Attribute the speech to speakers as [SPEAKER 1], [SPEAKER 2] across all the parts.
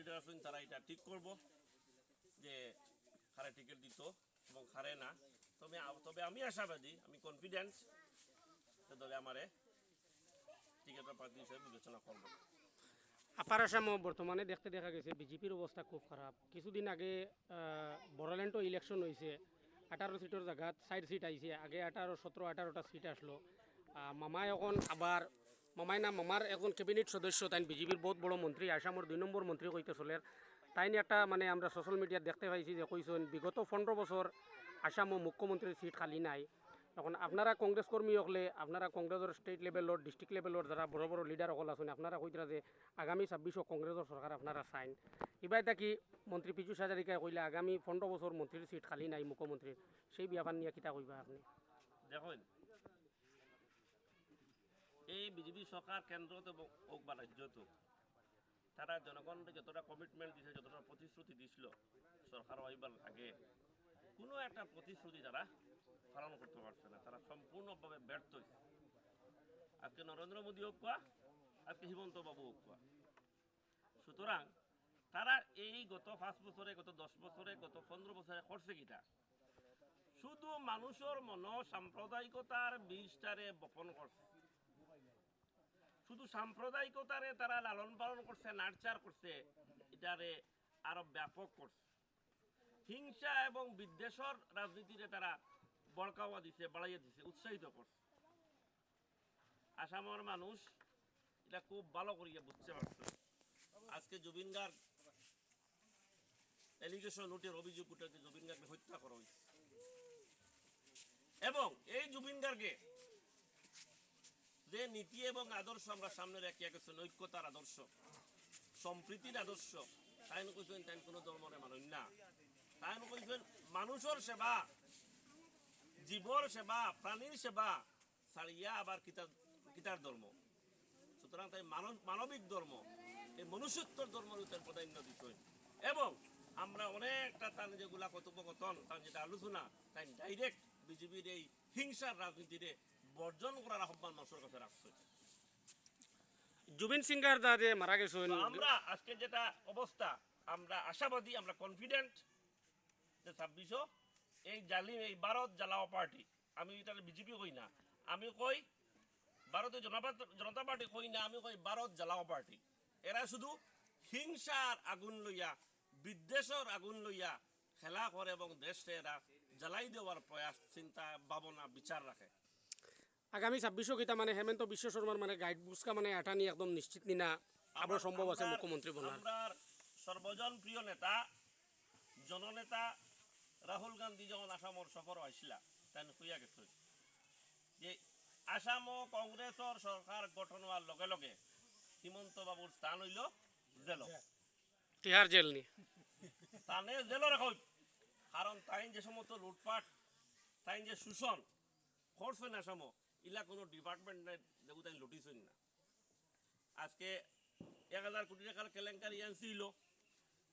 [SPEAKER 1] Leader আছেন, তারা এটা ঠিক করব যে খারে টিকিট দিত এবং খারে না। তবে তবে আমি আশাবাদী, আমি কনফিডেন্স দলে আমারে টিকিটের প্রার্থী হিসেবে বিবেচনা করব।
[SPEAKER 2] আপার আসামও বর্তমানে দেখতে দেখা গেছে, বিজেপির অবস্থা খুব খারাপ। কিছুদিন আগে বড়োল্যান্ডও ইলেকশন হয়েছে আঠারো সিটের জায়গাত সাইড সিট আইছে, আগে আঠারো, সতেরো, আঠারোটা সিট আসলো। মামাই এখন আবার মামাই না মামার এখন ক্যাবিনেট সদস্য তাই বিজেপির বহুত বড় মন্ত্রী আসামের দুই নম্বর মন্ত্রী কইতে চলের তাই একটা মানে আমরা সোশ্যাল মিডিয়াত দেখতে পাইছি যে কইছেন বিগত পনেরো বছর আসামও মুখ্যমন্ত্রীর সিট খালি নাই। এখন আপনারা কংগ্রেস কর্মী হলে, আপনারা কংগ্রেসের স্টেট লেভেলর ডিস্ট্রিক্ট লেভেলর যারা বড় বড় লিডার সকল আছেন, আপনারা কইতরা যে আগামী ছাব্বিশও কংগ্রেসের সরকার আপনারা চাইন। এবার কি মন্ত্রী পীযুষ হাজারিকায় কইলে, আগামী পনেরো বছর মন্ত্রীর সিট খালি নাই মুখ্যমন্ত্রীর সেই ব্যাপার নিয়ে কিতা কইবা আপনি?
[SPEAKER 1] দেখুন এই বিজেপি সরকার কেন্দ্রত এবং হোক বা রাজ্যত তারা জনগণকে যতটা কমিটমেন্ট দিছে, যতটা প্রতিশ্রুতি দিছিল সরকার হইবার আগে, কোনো একটা প্রতিশ্রুতি তারা পালন করতে পারছে না। তারা সম্পূর্ণভাবে ব্যর্থ হয়েছে আজকে নরেন্দ্র মোদী হোক কোয়া আজকে হিমন্ত বাবু হোক কোয়া সুতরাং তারা এই গত পাঁচ বছরে, গত দশ বছরে, গত পনেরো বছরে করছে কিটা? শুধু মানুষের মন সাম্প্রদায়িকতার বীজটারে বপন করছে। শুধু সাম্প্রদায়িকতারে তারা লালন পালন করছে নার্চার করছে, এটারে আরও ব্যাপক করছে। হিংসা এবং বিদ্বেষর রাজনীতিতে তারা বড়কাওয়া দিছে, বাড়াইয়া দিছে, উৎসাহিত করছে। আসামের মানুষ এটা খুব ভালো করিয়া বুঝতে পারছে। আজকে জুবিন গার্গ এলিগেশন উঠে অভিযোগ উঠে জুবিন গার্গকে হত্যা করা হয়েছে এবং এই জুবিন গার্গে যে নীতি এবং আদর্শ আমরা সামনে রেখে গেছেন, ঐক্যতার আদর্শ, সম্প্রীতির আদর্শ, তাই কইছেন তাই কোনো ধর্মরে মানুষ না। তাই কইছেন মানুষের সেবা, জীবর সেবা, প্রাণীর সেবা ছাড়িয়া আবার কিতার ধর্ম। সুতরাং তাই মানব, মানবিক ধর্ম, এই মনুষ্যত্বর ধর্মের উপর প্রাধান্য দিচ্ছেন এবং আমরা অনেকটা তার যেগুলা কথোপকথন তার যেটা আলোচনা, তাই ডাইরেক্ট বিজেপির এই হিংসার রাজনীতিরে বর্জন করার আহ্বান মানুষের কাছে রাখছে।
[SPEAKER 2] জুবিন সিংগার দা যে মারা গেছেন।
[SPEAKER 1] আমরা আজকে যেটা অবস্থা আমরা আশাবাদী আমরা কনফিডেন্ট যে ছাব্বিশও এই জালিম এই ভারত জ্বালাও পার্টি। আমি এটা বিজেপি কই না আমি কই ভারতীয় জনতা জনতা পার্টি কই না আমি কই ভারত জ্বালাও পার্টি। এরা শুধু হিংসার আগুন লইয়া বিদ্বেষর আগুন লইয়া খেলা করে এবং দেশে এরা জ্বালাই দেওয়ার প্রয়াস চিন্তা ভাবনা বিচার রাখে।
[SPEAKER 2] আগামী ছাব্বিশও কিতা মানে হেমন্ত বিশ্ব শর্মার মানে গাইড বুসকা মানে আটা নিয়ে একদম নিশ্চিত নিনা আবার সম্ভব আছে মুখ্যমন্ত্রী বলার
[SPEAKER 1] সর্বজন প্রিয় নেতা জননেতা রাহুল গান্ধী যখন আসামর সফর আসলা তাই হইয়া গেছে। যে আসাম ও কংগ্রেসর সরকার গঠন হওয়ার লগে লগে হিমন্ত বাবুর স্থান হইল জেল।
[SPEAKER 2] তিহার জেল নি।
[SPEAKER 1] স্থানে জেল রাখো কারণ তাই যে সমস্ত লুটপাট তাই যে শোষণ করছেন আসামো ইলা কোনো ডিপার্টমেন্ট দেখো তাই লুটিছেন না। আজকে এক হাজার কোটি টাকার কেলেঙ্কারি আনছিল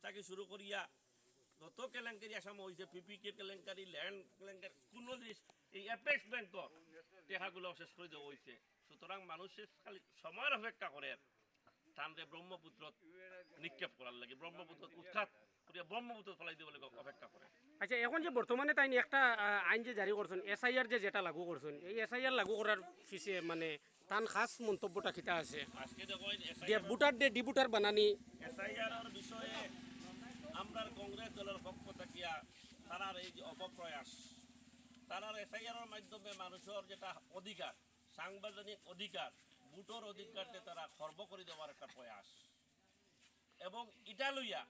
[SPEAKER 1] তাকে শুরু করিয়া যত কেলেঙ্কারি আসাম হয়েছে পিপিকে কেলেঙ্কারি ল্যান্ড কেলেঙ্কারি, কোনো জিনিস, এই অ্যাপেক্স ব্যাংকর টেকাগুলো শেষ করে দেওয়া হয়েছে সুতরাং মানুষের খালি সময়ের অপেক্ষা করে। টানরে ব্রহ্মপুত্র নিক্ষেপ করার লাগে ব্রহ্মপুত্র উৎখাত করিয়া ব্রহ্মপুত্র ফেলাই দেওয়ার অপেক্ষা করে।
[SPEAKER 2] আচ্ছা এখন যে বর্তমানে তাই একটা আইন যে জারি করছেন এসআইআর যে যেটা লাগু করছেন এই এসআইআর লাগু করার পিছে মানে তান খাস মন্তব্যটা কিতা আছে? ভোটার ডে ডিভোটার বানানি।
[SPEAKER 1] এসআইআর বিষয়ে আমরা কংগ্রেস দলের পক্ষ থাকিয়া তারার এই যে অপপ্রয়াস তারার এসআইআর মাধ্যমে মানুষের যেটা অধিকার সাংবিধানিক অধিকার ভোটর অধিকারকে তারা খর্ব করে দেওয়ার একটা প্রয়াস। এবং ইটা লইয়া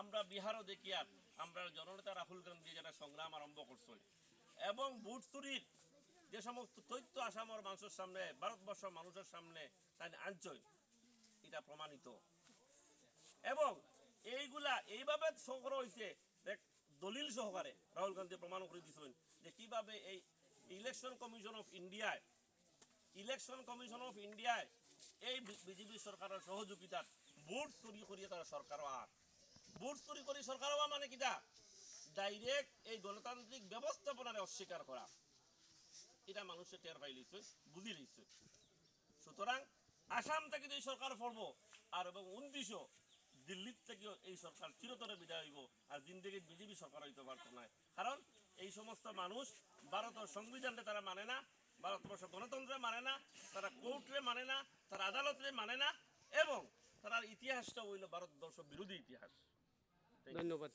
[SPEAKER 1] আমরা বিহারও দেখিয়া আমরা জননেতা রাহুল গান্ধী যেটা সংগ্রাম আরম্ভ করছে এবং ভোট চুরির যে সমস্ত তথ্য আসামের মানুষের সামনে ভারতবর্ষের মানুষের সামনে তাই আনছই এটা প্রমাণিত। এবং এইগুলা এইভাবে সংগ্রহ হয়েছে দেখ, দলিল সহকারে রাহুল গান্ধী প্রমাণ করে দিয়েছিলেন যে কীভাবে এই ইলেকশন কমিশন অফ ইন্ডিয়ায়, ইলেকশন কমিশন অফ ইন্ডিয়ায় এই বিজেপি সরকারের সহযোগিতার ভোট চুরি করিয়ে তারা সরকার আর। ভোট চুরি করে সরকার হওয়া মানে কিটা? ডাইরেক্ট এই গণতান্ত্রিক ব্যবস্থাপনারে অস্বীকার করা। এটা মানুষের টের পাই লইছে বুঝি লইছে সুতরাং আসাম থেকে যে সরকার পড়ব আর এবং উনত্রিশও দিল্লির থেকেও এই সরকার চিরতরে বিদায় হইব, আর জিন্দগি বিজেপি সরকার হইতে পারতো না। কারণ এই সমস্ত মানুষ ভারতের সংবিধানটা তারা মানে না, ভারতবর্ষ গণতন্ত্রে মানে না, তারা কোর্টরে মানে না, তারা আদালতে মানে না, এবং তার ইতিহাসটা হইল ভারতবর্ষ বিরোধী ইতিহাস।
[SPEAKER 2] ধন্যবাদ।